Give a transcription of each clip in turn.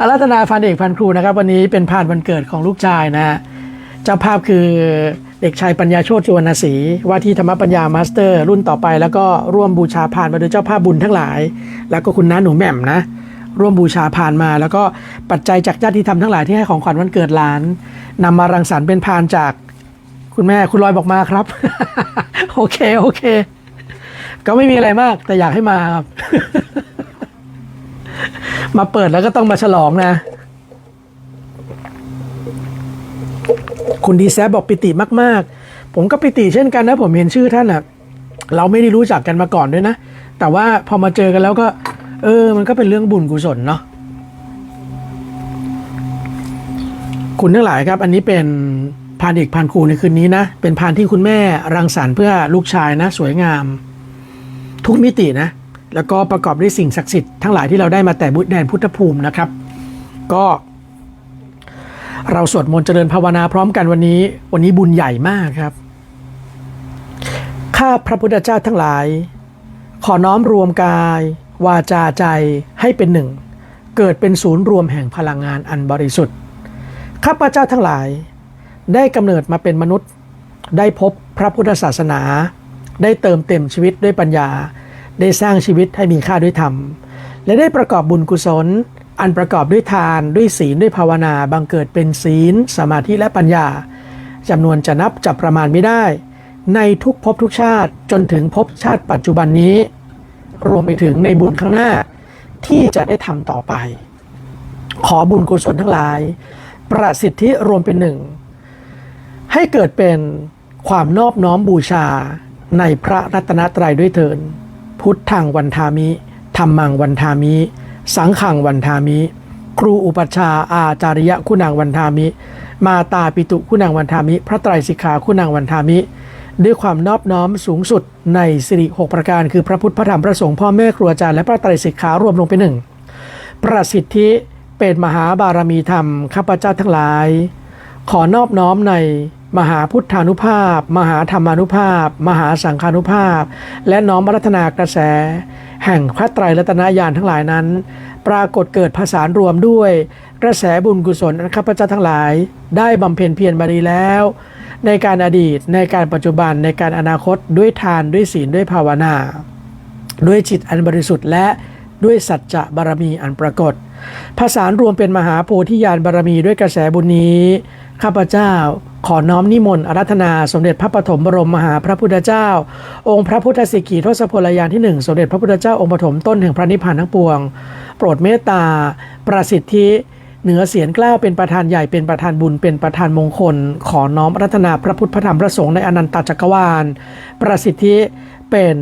อารัตนาพันเอกพันครูนะครับ วันนี้เป็นพานวันเกิดของลูกชายนะฮะเจ้าภาพคือเด็กชายปัญญาโชติสุวรรณศรีว่าที่ธรรมปัญญามาสเตอร์ รุ่นต่อไปแล้วก็ร่วมบูชาพานมาโดยเจ้าภาพบุญทั้งหลาย แล้วก็คุณน้าหนูแหม่มนะ ร่วมบูชาพานมา แล้วก็ปัจจัยจากญาติธรรมทั้งหลายที่ให้ของขวัญวันเกิดหลานนำมารังสรรค์เป็นพานจากคุณแม่คุณลอยบอกมาครับ โอเคโอเค ก็ไม่มีอะไรมากแต่อยากให้มาครับ มาเปิดแล้วก็ต้องมาฉลองนะ คุณดีแซบบอกปิติมาก ๆ ผมก็ปิติเช่นกันนะ ผมเห็นชื่อท่านอะเราไม่ได้รู้จักกันมาก่อนด้วยนะ แต่ว่าพอมาเจอกันแล้วก็ เออ มันก็เป็นเรื่องบุญกุศลเนาะคุณทั้งหลายครับ อันนี้เป็นพานเอกพานครูในคืนนี้นะ เป็นพานที่คุณแม่รังสรรค์เพื่อลูกชายนะ สวยงาม ทุกมิตินะ แล้วก็ประกอบด้วยสิ่งศักดิ์สิทธิ์ทั้งหลายที่เราได้มาแต่บุตรแดนพุทธภูมินะครับ ก็ เราสวดมนต์เจริญภาวนาพร้อมกันวันนี้ วันนี้บุญใหญ่มากครับ ข้าพระพุทธเจ้าทั้งหลาย ขอน้อมรวมกาย วาจาใจให้เป็นหนึ่ง เกิดเป็นศูนย์รวมแห่งพลังงานอันบริสุทธิ์ข้าพระเจ้าทั้งหลาย ได้กำเนิดมาเป็นมนุษย์ ได้พบพระพุทธศาสนา ได้เติมเต็มชีวิตด้วยปัญญา ได้สร้างชีวิตให้มีค่าด้วยธรรม และได้ประกอบบุญกุศล อันประกอบด้วยทานด้วยศีลด้วยภาวนาบังเกิดเป็นศีล สมาธิและปัญญาจำนวนจะนับจับประมาณไม่ได้ ในทุกภพทุกชาติจนถึงภพชาติปัจจุบันนี้ รวมไปถึงในบุญข้างหน้าที่จะได้ทำต่อไป ขอบุญกุศลทั้งหลาย ประสิทธิรวมเป็นหนึ่ง ให้เกิดเป็นความนอบน้อมบูชาในพระรัตนตรัยด้วยเถิน พุทธังวันทามิธรรมังวันทามิ สังขังวันทามิ ครูอุปชาอาจาริยะคุณังวันทามิ มาตาปิตุคุณังวันทามิ พระไตรสิกขาคุณังวันทามิ ด้วยความนอบน้อมสูงสุดในสิริหกประการ คือพระพุทธพระธรรมพระสงฆ์พ่อแม่ครูอาจารย์และพระไตรสิกขารวมลงเป็นหนึ่งประสิทธิเป็นมหาบารมีธรรมข้าพเจ้าทั้งหลาย ขอนอบน้อมใน มหาพุทธานุภาพ มหาธรรมานุภาพ มหาสังฆานุภาพ และน้อมรัตนากระแส แห่งพระไตรรัตนญาณทั้งหลายนั้น ปรากฏเกิดผสานรวมด้วย กระแสบุญกุศลอันข้าพเจ้าทั้งหลาย ได้บำเพ็ญเพียรบารีแล้ว ในการอดีตในการปัจจุบันในการอนาคตด้วยทานด้วยศีลด้วยภาวนา ด้วยจิตอันบริสุทธิ์และด้วยสัจจะบารมีอันปรากฏผสานรวมเป็นมหาโพธิญาณบารมีด้วยกระแสบุญนี้ข้าพเจ้า ขอน้อมนิมนต์อารัธนา สมเด็จพระปฐมบรมมหาพระพุทธเจ้า องค์พระพุทธสิกีทศพลยานที่หนึ่งสมเด็จพระพุทธเจ้าองค์ปฐมต้นแห่งพระนิพพานทั้งปวง โปรดเมตตา ประสิทธิเหนือเสียงกล้าวเป็นประธานใหญ่เป็นประธานบุญเป็นประธานมงคล ขอน้อมรัธนาพระพุทธพระธรรมพระสงฆ์ในอนันตจักรวาล ประสิทธิเป็น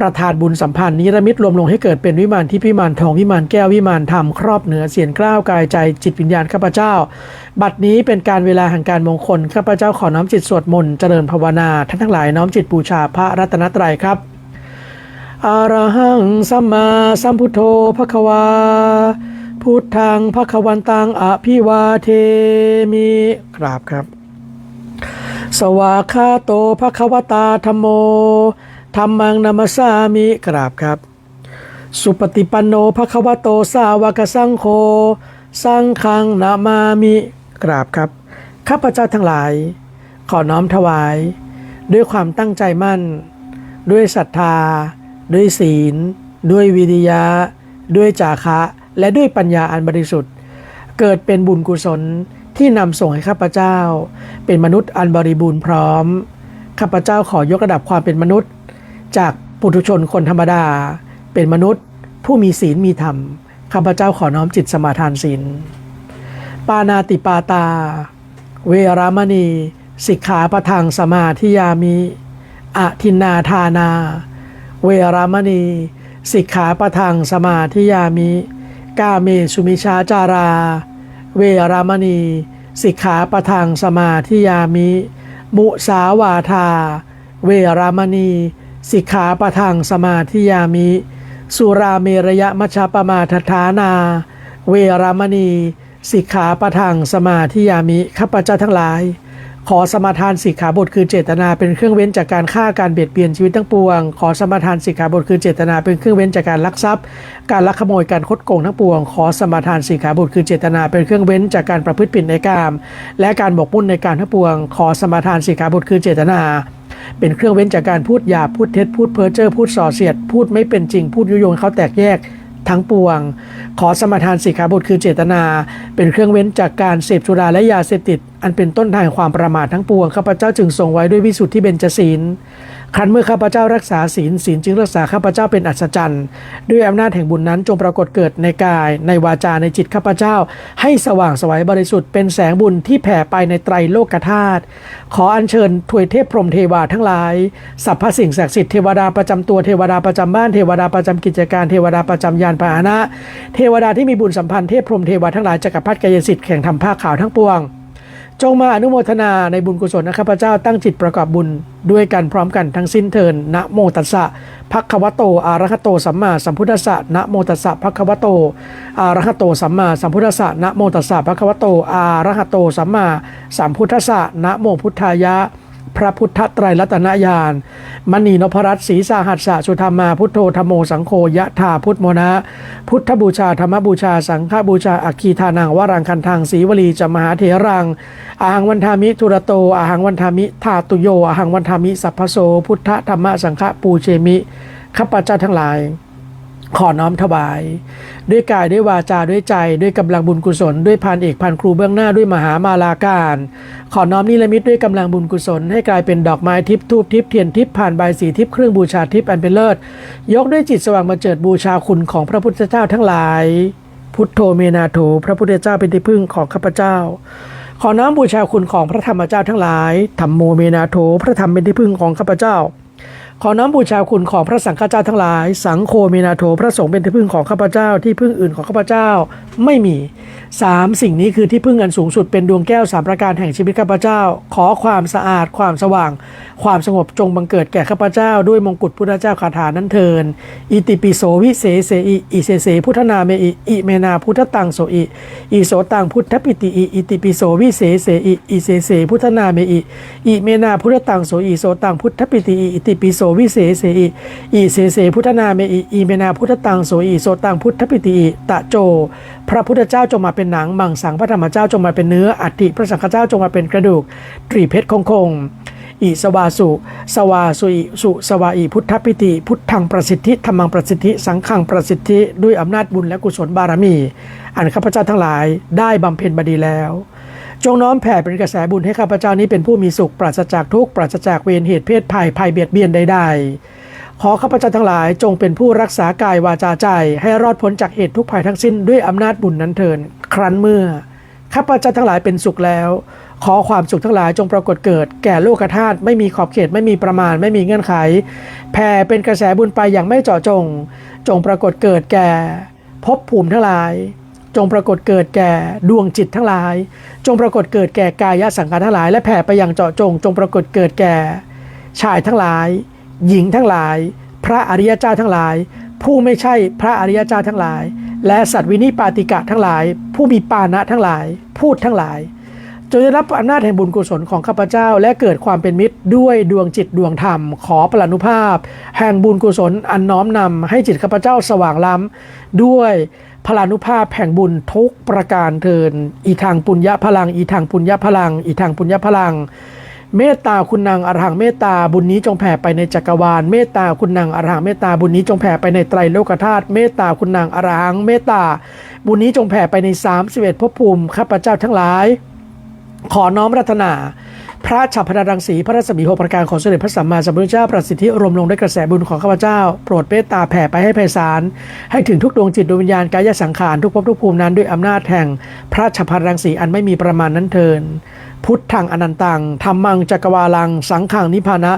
ประธานบุญสัมพันธ์นิรมิตรวมลงให้เกิดเป็นวิมานที่พิมานทองวิมานแก้ววิมานธรรมครอบเหนือเสียงกล้าวกายใจจิตวิญญาณข้าพเจ้า บัดนี้เป็นการเวลาแห่งการมงคลข้าพเจ้าขอน้อมจิตสวดมนต์เจริญภาวนาท่านทั้งหลายน้อมจิตบูชาพระรัตนตรัยครับอะรหังสัมมาสัมพุทโธภควา พุทธังภควันตังอภิวาเทมิกราบครับ สวากาโตภควตาธรรมโม ธรรมังนามาสามิกราบครับ สุปฏิปันโนภควโตสาวกสังโฆสังฆังนามามิกราบครับ ข้าพเจ้าทั้งหลาย ขอน้อมถวาย ด้วยความตั้งใจมั่น ด้วยศรัทธา ด้วยศีล ด้วยวิริยะ ด้วยจาคะ และด้วยปัญญาอันบริสุทธิ์ เกิดเป็นบุญกุศลที่นำส่งให้ข้าพเจ้า เป็นมนุษย์อันบริบูรณ์พร้อม ข้าพเจ้าขอยกระดับความเป็นมนุษย์ จากปุถุชนคนธรรมดา เป็นมนุษย์ ผู้มีศีลมีธรรมข้าพเจ้าขอน้อมจิตสมาทานศีลปานาติปาตา เวรามณี สิกขาประทังสมาธิยามิอะทินนาทานา เวรามณี สิกขาประทังสมาธิยามิ กาเมสุมิชาจารา เวรามณี สิกขาประทังสมาธิยามิ มุสาวาทา เวรามณี สิกขาปะทังสมาธิยามิ สุราเมรยมัชฌปมาทฐานา เวรามณี สิกขาปะทังสมาธิยามิข้าพเจ้าทั้งหลาย ขอสมาทานสิกขาบทคือเจตนาเป็นเครื่องเว้นจากการฆ่าการเบียดเบียนชีวิตทั้งปวง ขอสมาทานสิกขาบทคือเจตนาเป็นเครื่องเว้นจากการลักทรัพย์ การลักขโมยการคดโกงทั้งปวง ขอสมาทานสิกขาบทคือเจตนาเป็นเครื่องเว้นจากการประพฤติผิดในกาม และการบกมุ่นในการทั้งปวง ขอสมาทานสิกขาบทคือเจตนา เป็นเครื่องเว้นจากการพูดหยาบพูดเท็จพูดเพ้อเจ้อพูดส่อเสียด พูดไม่เป็นจริงพูดยุยงเขาแตกแยกทั้งปวง ขอสมทานสิกขาบทคือเจตนา เป็นเครื่องเว้นจากการเสพสุราและยาเสพติด อันเป็นต้นทางแห่งความประมาททั้งปวงข้าพเจ้าจึงทรงไว้ด้วยวิสุทธิเบญจศีล ครั้นเมื่อข้าพเจ้ารักษาศีลศีลจึงรักษาข้าพเจ้าเป็นอัศจรรย์ ด้วยอำนาจแห่งบุญนั้นจงปรากฏเกิดในกาย ในวาจาในจิตข้าพเจ้า ให้สว่างสวัยบริสุทธิ์เป็นแสงบุญที่แผ่ไปในไตรโลกธาตุขออัญเชิญถวยเทพพรหมเทวาทั้งหลายสรรพสิ่งศักดิ์สิทธิ์เทวดาประจำตัวเทวดาประจำบ้านเทวดาประจำกิจการเทวดาประจำยานพาหนะ เทวดาที่มีบุญสัมพันธ์เทพพรหมเทวาทั้งหลายจักรพรรดิกายสิทธิ์แข่งทำผ้าขาวทั้งปวง จงมาอนุโมทนาในบุญกุศลนะข้าพเจ้าตั้งจิตประกอบบุญด้วยกันพร้อมกันทั้งสิ้นเทินนะโมตัสสะภะคะวะโตอาระหะโตสัมมาสัมพุทธัสสะนะโมตัสสะภะคะวะโตอาระหะโตสัมมาสัมพุทธัสสะนะโมตัสสะภะคะวะโตอาระหะโตสัมมาสัมพุทธัสสะนะโมพุทธายะ พระพุทธไตรรัตนญาณมณีนพรัตน์ศรีสาหัสสะสุธรรมาพุทโธธโมสังโฆยะธาพุทธโมนะ พุทธบูชาธรรมบูชา สังฆบูชา อัคคีทานังวรังคันทางศรีวลีจะมหาเถรังอาหังวันทามิทุระโตอาหังวันทามิธาตุโยอาหังวันทามิสัพพโสพุทธธรรมสังฆปูเชมิข้าพเจ้าทั้งหลาย ขอน้อมถวาย ด้วยกายด้วยวาจาด้วยใจ ด้วยกำลังบุญกุศล ด้วยพันเอกพันครูเบื้องหน้าด้วยมหามาลาการ ขอน้อมนิรมิตด้วยกำลังบุญกุศล ให้กลายเป็นดอกไม้ทิพย์ทูบทิพย์เทียนทิพย์ผ่านใบสีทิพย์เครื่องบูชาทิพย์อันเป็นเลิศ ยกด้วยจิตสว่างมาเจิดบูชาคุณของพระพุทธเจ้าทั้งหลาย พุทโธเมนาโถพระพุทธเจ้าเป็นที่พึ่งของข้าพเจ้าขอน้อมบูชาคุณของพระธรรมเจ้าทั้งหลายธรรมโมเมนาโถพระธรรมเป็นที่พึ่งของข้าพเจ้า ขอน้อมบูชาคุณของพระสังฆเจ้าทั้งหลาย สังโฆเมนาโถพระสงฆ์เป็นที่พึ่งของข้าพเจ้าที่พึ่งอื่นของข้าพเจ้าไม่มี สามสิ่งนี้คือที่พึ่งอันสูงสุดเป็นดวงแก้วสามประการแห่งชีวิตข้าพเจ้า ขอความสะอาด ความสว่าง ความสงบจงบังเกิดแก่ข้าพเจ้า ด้วยมงกุฎพุทธเจ้าคาถานั้นเทินอิติปิโสวิเศเสอิอิเสเสพุทธนาเมอิอิเมนาพุทธตังโสอิอิโสตังพุทธปิติอิอิติปิโสวิเศเสอิอิเสเสพุทธนาเมอิอิเมนาพุทธตังโสอิโสตังพุทธปิติอิอิติปิโสวิเศเสอิอิเสเสพุทธนาเมอิอิเมนาพุทธตังโสอิโสตังพุทธปิติอิตะโจ พระพุทธเจ้าจงมาเป็นหนังมังสังพระธรรมเจ้าจงมาเป็นเนื้ออัฐิพระสังฆเจ้าจงมาเป็นกระดูกตรีเพชรคงคงอิสวาสุ สวาสุอิสุ สวาอิพุทธปิติ พุทธังประสิทธิธรรมังประสิทธิ สังฆังประสิทธิ ด้วยอำนาจบุญและกุศลบารมี อันข้าพเจ้าทั้งหลายได้บำเพ็ญมาดีแล้ว จงน้อมแผ่เป็นกระแสบุญให้ข้าพเจ้านี้เป็นผู้มีสุขปราศจากทุกข์ปราศจากเวรเหตุเพศภัยภัยเบียดเบียนใดๆ ขอข้าพเจ้าทั้งหลายจงเป็นผู้รักษากายวาจาใจ ให้รอดพ้นจากเหตุทุกภัยทั้งสิ้นด้วยอำนาจบุญนั้นเถินครั้นเมื่อข้าพเจ้าทั้งหลายเป็นสุขแล้ว ขอความสุขทั้งหลายจงปรากฏเกิด แก่โลกธาตุไม่มีขอบเขตไม่มีประมาณ ไม่มีเงื่อนไขแผ่เป็นกระแสบุญไปอย่างไม่เจาะจง จงปรากฏเกิดแก่ภพภูมิทั้งหลาย จงปรากฏเกิดแก่ดวงจิตทั้งหลาย จงปรากฏเกิดแก่กายสังขารทั้งหลาย และแผ่ไปอย่างเจาะจง จงปรากฏเกิดแก่ชายทั้งหลาย หญิงทั้งหลาย พระอริยเจ้าทั้งหลาย ผู้ไม่ใช่พระอริยเจ้าทั้งหลาย และสัตว์วินิปาติกะทั้งหลาย ผู้มีปานะทั้งหลาย พูดทั้งหลายจงได้รับอำนาจแห่งบุญกุศลของข้าพเจ้า และเกิดความเป็นมิตรด้วยดวงจิตดวงธรรม ขอปรานุภาพ แห่งบุญกุศลอันน้อมนำให้จิตข้าพเจ้าสว่างล้ำด้วยพลานุภาพแห่งบุญทุกประการเทินอีทางปุญญาพลัง อีทางปุญญาพลัง อีทางปุญญาพลัง เมตตาคุณนางอรหังเมตตาบุญนี้จงแผ่ไปในจักรวาล เมตตาคุณนางอรหังเมตตาบุญนี้จงแผ่ไปในไตรโลกธาตุเมตตาคุณนางอรหังเมตตา บุญนี้จงแผ่ไปใน31ภพภูมิข้าพเจ้าทั้งหลาย ขอน้อมรัตนา พระฉัพพนารังสีพระรัศมีหกประการของสมเด็จพระสัมมาสัมพุทธเจ้าประสิทธิรวมลงด้วยกระแสบุญของข้าพเจ้า โปรดเมตตาแผ่ไปให้ไพศาลให้ถึงทุกดวงจิตดวงวิญญาณกายสังขารทุกภพทุกภูมินั้นด้วยอำนาจแห่ง พระฉัพพนารังสีอันไม่มีประมาณนั้นเทิน พุทธังอนันตังธรรมังจักรวาลัง สังขังนิพพานะ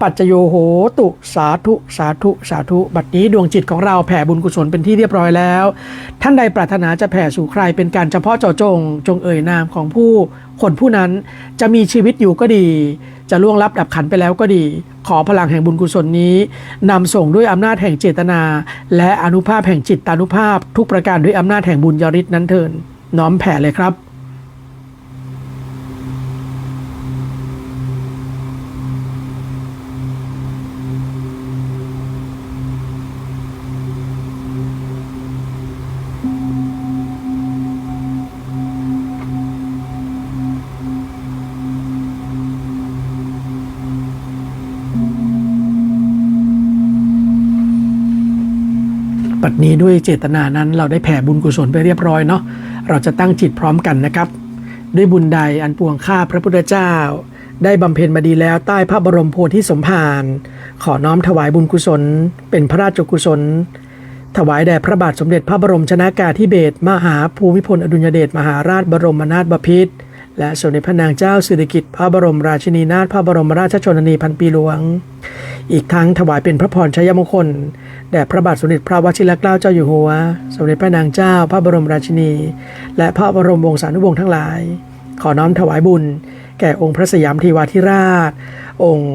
ปัจจโยโหตุสาธุสาธุสาธุ บัดนี้ดวงจิตของเราแผ่บุญกุศลเป็นที่เรียบร้อยแล้ว ท่านใดปรารถนาจะแผ่สู่ใครเป็นการเฉพาะเจาะจง จงเอ่ยนามของผู้คนผู้นั้นจะมีชีวิตอยู่ก็ดี จะล่วงลับดับขันไปแล้วก็ดี ขอพลังแห่งบุญกุศลนี้นำส่งด้วยอำนาจแห่งเจตนา และอนุภาพแห่งจิตตานุภาพ ทุกประการด้วยอำนาจแห่งบุญยริศนั้นเถินน้อมแผ่เลยครับ ปัดนี้ด้วยเจตนานั้น เราได้แผ่บุญกุศลไปเรียบร้อยเนาะเราจะตั้งจิตพร้อมกันนะครับ ด้วยบุญใดอันปวงข้าพระพุทธเจ้า ได้บำเพ็ญมาดีแล้วใต้พระบรมโพธิสมภารขอน้อมถวายบุญกุศล เป็นพระราชกุศล ถวายแด่พระบาทสมเด็จพระบรมชนากาธิเบศรมหาภูมิพลอดุลยเดชมหาราชบรมนาถบพิตร และสมเด็จพระนางเจ้าสิริกิติ์พระบรมราชินีนาถพระบรมราชชนนีพันปีหลวง อีกทั้งถวายเป็นพระพรชัยมงคลแด่พระบาทสมเด็จพระวชิรเกล้าเจ้าอยู่หัว สมเด็จพระนางเจ้าพระบรมราชินี และพระบรมวงศานุวงศ์ทั้งหลาย ขอน้อมถวายบุญ แก่องค์พระสยามเทวาธิราช องค์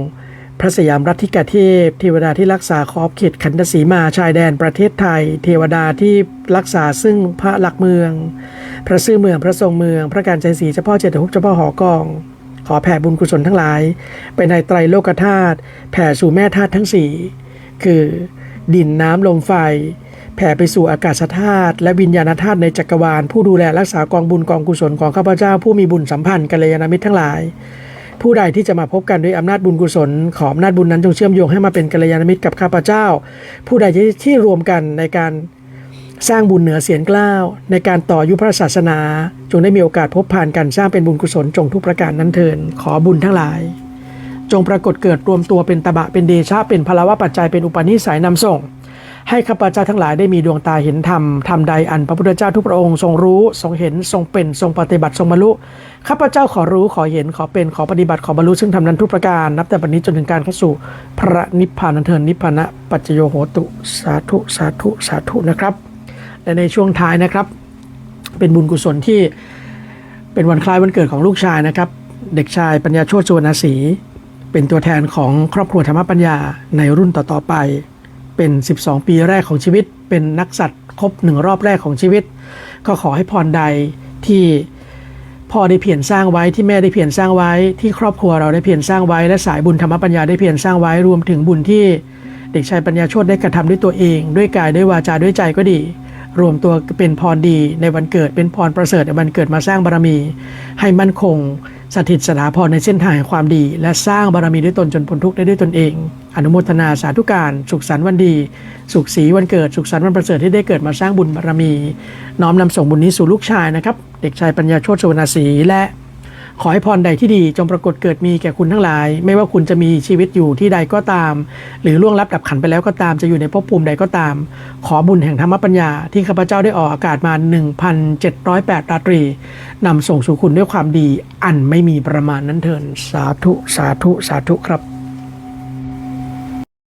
พระสยามรัตทิกาเทพเทวดาที่รักษาขอบเขตขันธสีมาชายแดนประเทศไทย เทวดาที่รักษาซึ่งพระหลักเมือง พระซื่อเมืองพระทรงเมือง พระการใจศรีเจ้าพ่อเจตหุกเจ้าพ่อหอกอง ขอแผ่บุญกุศลทั้งหลาย ไปในไตรโลกธาตุแผ่สู่แม่ธาตุทั้งสี่คือดินน้ำลมไฟ แผ่ไปสู่อากาศธาตุและวิญญาณธาตุในจักรวาล ผู้ดูแลรักษากองบุญกองกุศลของข้าพเจ้าผู้มีบุญสัมพันธ์กัลยาณมิตรทั้งหลาย ผู้ใดที่จะมาพบกันด้วยอำนาจบุญกุศล ขออำนาจบุญนั้นจงเชื่อมโยงให้มาเป็นกัลยาณมิตรกับข้าพเจ้า ผู้ใดที่ที่รวมกันในการสร้างบุญเหนือเสียงกล้าว ในการต่อยุพระศาสนา จงได้มีโอกาสพบผ่านกันสร้างเป็นบุญกุศลจงทุกประการนั้นเทินขอบุญทั้งหลาย จงปรากฏเกิดรวมตัวเป็นตบะเป็นเดชะเป็นพลวะปัจจัยเป็นอุปนิสัยนำส่ง ให้ข้าพเจ้าทั้งหลายได้มีดวงตาเห็นธรรมธรรมใดอันพระพุทธเจ้าทุกพระองค์ทรงรู้ทรงเห็นทรงเป็นทรงปฏิบัติทรงบรรลุข้าพเจ้าขอรู้ขอเห็นขอเป็นขอปฏิบัติขอบรรลุซึ่งทำนั้นทุกประการนับแต่บัดนี้จนถึงการเข้าสู่พระนิพพานันเทินนิพพานะปัจจโยโหตุสาธุสาธุสาธุนะครับ และในช่วงท้ายนะครับ เป็นบุญกุศลที่เป็นวันคล้ายวันเกิดของลูกชายนะครับ เด็กชายปัญญาโชติสุวรรณศรีเป็นตัวแทนของครอบครัวธรรมปัญญาในรุ่นต่อๆไป เป็น 12 ปีแรกของชีวิต เป็นนักสัตว์ครบหนึ่งรอบแรกของชีวิต ก็ขอให้พรใดที่พ่อได้เพียรสร้างไว้ที่แม่ได้เพียรสร้างไว้ ที่ครอบครัวเราได้เพียรสร้างไว้ และสายบุญธรรมปัญญาได้เพียรสร้างไว้รวมถึงบุญที่เด็กชายปัญญาโชตได้กระทำด้วยตัวเอง ด้วยกายด้วยวาจาด้วยใจก็ดี รวมตัวเป็นพรดีในวันเกิดเป็นพรประเสริฐในวันเกิดมาสร้างบารมี ให้มั่นคง สถิตสถาพรในเส้นทางแห่งความดี และสร้างบารมีด้วยตนจนพ้นทุกข์ได้ด้วยตนเอง อนุโมทนาสาธุการ สุขสันต์วันดี สุขสีวันเกิด สุขสันต์วันประเสริฐที่ได้เกิดมาสร้างบุญบารมี น้อมนำส่งบุญนี้สู่ลูกชายนะครับ เด็กชายปัญญาโชติสวรรณศรีและ ขอให้พรใดที่ดีจงปรากฏเกิดมีแก่คุณทั้งหลาย ไม่ว่าคุณจะมีชีวิตอยู่ที่ใดก็ตาม หรือล่วงลับดับขันไปแล้วก็ตามจะอยู่ในภพภูมิใดก็ตาม ขอบุญแห่งธรรมปัญญาที่ข้าพเจ้าได้ออกอากาศมา 1,708 ราตรีนำส่งสู่คุณด้วยความดีอันไม่มีประมาณนั้นเถินสาธุสาธุสาธุครับ